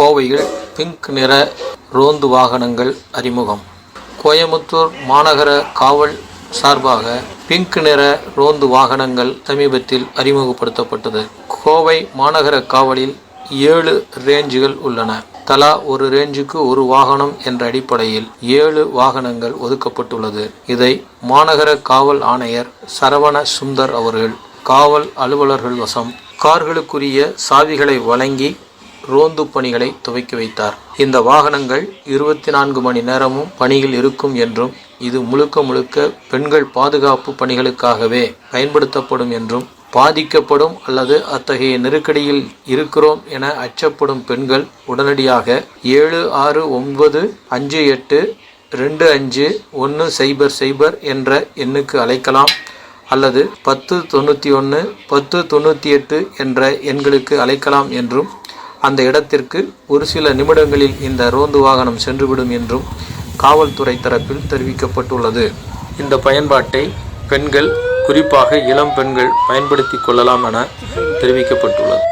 கோவையில் பிங்க் நிற ரோந்து வாகனங்கள் அறிமுகம். கோயமுத்தூர் மாநகர காவல் சார்பாக பிங்க் நிற ரோந்து வாகனங்கள் சமீபத்தில் அறிமுகப்படுத்தப்பட்டது. கோவை மாநகர காவலில் ஏழு ரேஞ்சுகள் உள்ளன. தலா ஒரு ரேஞ்சுக்கு ஒரு வாகனம் என்ற அடிப்படையில் ஏழு வாகனங்கள் ஒதுக்கப்பட்டுள்ளது. இதை மாநகர காவல் ஆணையர் சரவண சுந்தர் அவர்கள் காவல் அலுவலர்கள் வசம் கார்களுக்குரிய சாவிகளை வழங்கி ரோந்து பணிகளை துவக்கி வைத்தார். இந்த வாகனங்கள் இருபத்தி நான்கு மணி நேரமும் பணியில் இருக்கும் என்றும் இது முழுக்க முழுக்க பெண்கள் பாதுகாப்பு பணிகளுக்காகவே பயன்படுத்தப்படும் என்றும் பாதிக்கப்படும் அல்லது அத்தகைய நெருக்கடியில் இருக்கிறோம் என அச்சப்படும் பெண்கள் உடனடியாக ஏழு ஆறு ஒன்பது அஞ்சு எட்டு ரெண்டு அஞ்சு ஒன்று சைபர் சைபர் என்ற எண்ணுக்கு அழைக்கலாம். அல்லது பத்து தொண்ணூற்றி ஒன்று பத்து தொண்ணூற்றி எட்டு என்ற எண்களுக்கு அழைக்கலாம் என்றும் அந்த இடத்திற்கு ஒரு சில நிமிடங்களில் இந்த ரோந்து வாகனம் சென்றுவிடும் என்றும் காவல்துறை தரப்பில் தெரிவிக்கப்பட்டுள்ளது. இந்த பயன்பாட்டை பெண்கள் குறிப்பாக இளம் பெண்கள் பயன்படுத்தி கொள்ளலாம் என தெரிவிக்கப்பட்டுள்ளது.